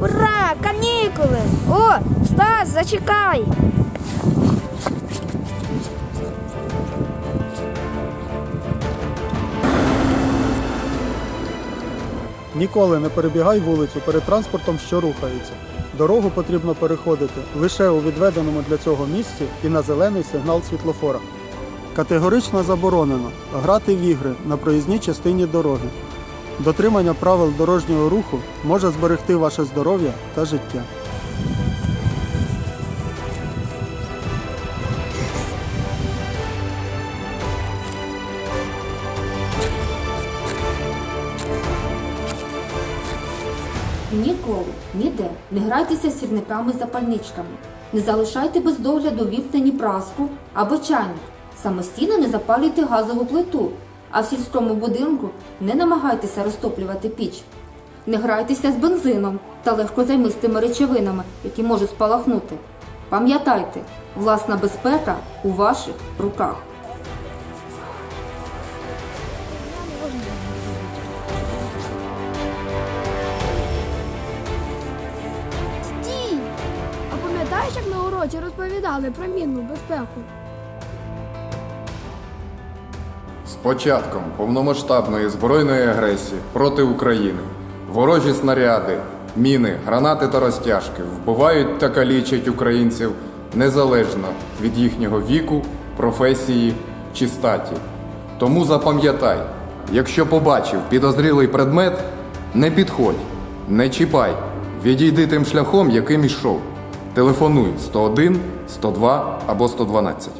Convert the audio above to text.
Ура! Канікули! О, Стас, зачекай! Ніколи не перебігай вулицю перед транспортом, що рухається. Дорогу потрібно переходити лише у відведеному для цього місці і на зелений сигнал світлофора. Категорично заборонено грати в ігри на проїзній частині дороги. Дотримання правил дорожнього руху може зберегти ваше здоров'я та життя. Ніколи, ніде не грайтеся сірниками запальничками. Не залишайте без догляду вімкнені праску або чайник. Самостійно не запалюйте газову плиту, а в сільському будинку не намагайтеся розтоплювати піч. Не грайтеся з бензином та легкозаймистими речовинами, які можуть спалахнути. Пам'ятайте, власна безпека у ваших руках. Стій! А пам'ятаєш, як на уроці розповідали про мінну безпеку? З початком повномасштабної збройної агресії проти України ворожі снаряди, міни, гранати та розтяжки вбивають та калічать українців незалежно від їхнього віку, професії чи статі. Тому запам'ятай, якщо побачив підозрілий предмет, не підходь, не чіпай, відійди тим шляхом, яким ішов. Телефонуй 101, 102 або 112.